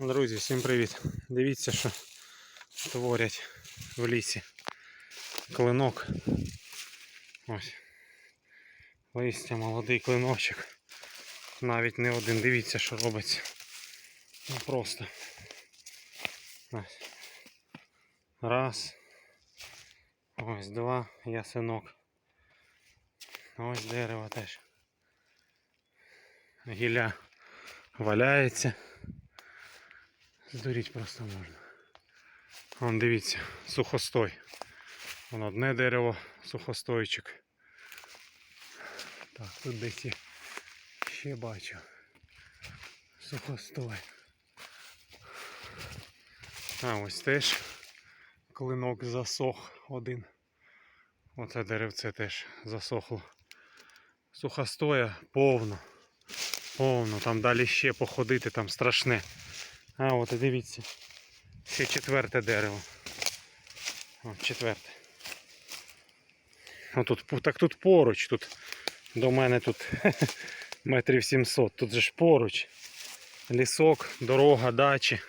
Друзі, всім привіт! Дивіться, що творять в лісі. Клинок. Ось. Листя, молодий клиночок. Навіть не один. Дивіться, що робиться. Ну просто. Ось. Раз. Ось два. Ясенок. Ось дерево теж. Гілля валяється. Здуріть просто можна. Вон дивіться, сухостой. Вон одне дерево, сухостойчик. Так, тут десь ще бачу. Сухостой. А ось теж клинок засох один. Оце деревце теж засохло. Сухостоя повно. Повно. Там далі ще походити, там страшне. А, от і дивіться. Ще четверте дерево. О, четверте. О, тут, так тут поруч. Тут до мене тут метрів 700. Тут же ж поруч. Лісок, дорога, дачі.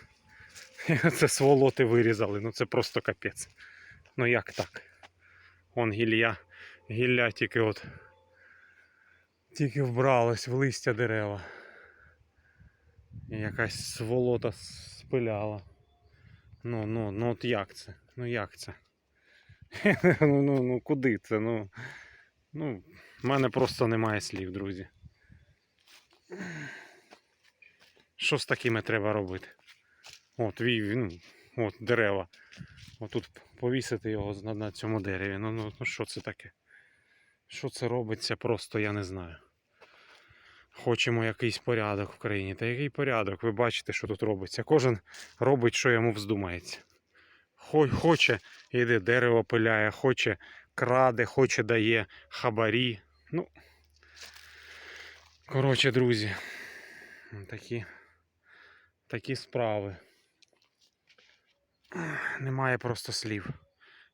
Це сволоти вирізали. Ну це просто капець. Ну як так? Он гілля. Гілля тільки от. Тільки вбралось в листя дерева. Якась сволота спиляла. Ну, ну, ну от як це? Ну як це? ну, ну, ну куди це? Ну, ну, в мене просто немає слів, друзі. Що з такими треба робити? От, вій, ну, от дерева. Отут повісити його на, на цьому дереві. Ну, ну, ну що це таке? Що це робиться, просто я не знаю. Хочемо якийсь порядок в країні. Та який порядок? Ви бачите, що тут робиться. Кожен робить, що йому вздумається. Хо- Хоче, йде дерево пиляє, хоче краде, хоче дає хабарі. Ну, коротше, друзі, такі, такі справи. Немає просто слів,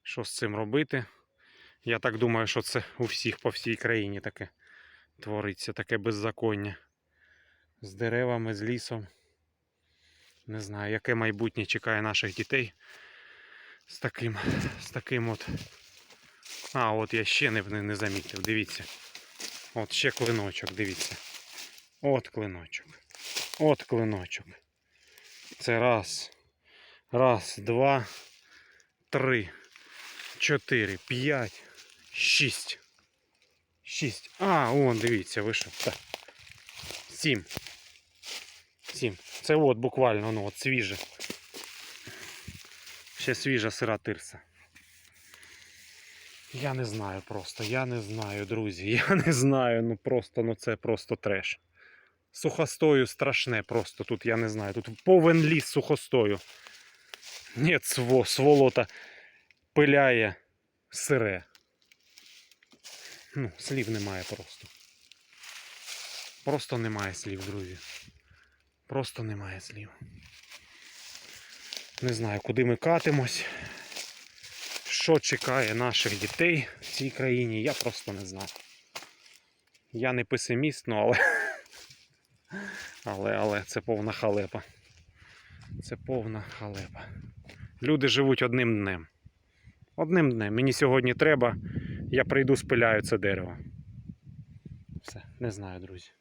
що з цим робити. Я так думаю, що це у всіх по всій країні таке твориться таке беззаконня. З деревами, з лісом. Не знаю, яке майбутнє чекає наших дітей з таким, з таким от. А, от я ще не, не, не замітив, дивіться. От ще клиночок, дивіться. От клиночок. От клиночок. Це раз. Раз, два, три, чотири, п'ять, шість. Шість. А, он, дивіться, вийшов. Так. Сім. Сім. Це от буквально, ну, от свіже. Ще свіжа сира тирса. Я не знаю просто, я не знаю, друзі. Я не знаю, ну просто, ну це просто треш. Сухостою страшне просто тут, я не знаю. Тут повен ліс сухостою. Ні, сволота пиляє сире. Ну, слів немає просто. Просто немає слів, друзі. Просто немає слів. Не знаю, куди ми катимось. Що чекає наших дітей в цій країні, я просто не знаю. Я не песиміст, ну але. Але, але це повна халепа. Це повна халепа. Люди живуть одним днем. Одним днем. Мені сьогодні треба, я прийду, спиляю це дерево. Все, не знаю, друзі.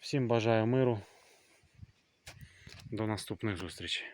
Всім бажаю миру. До наступних зустрічей.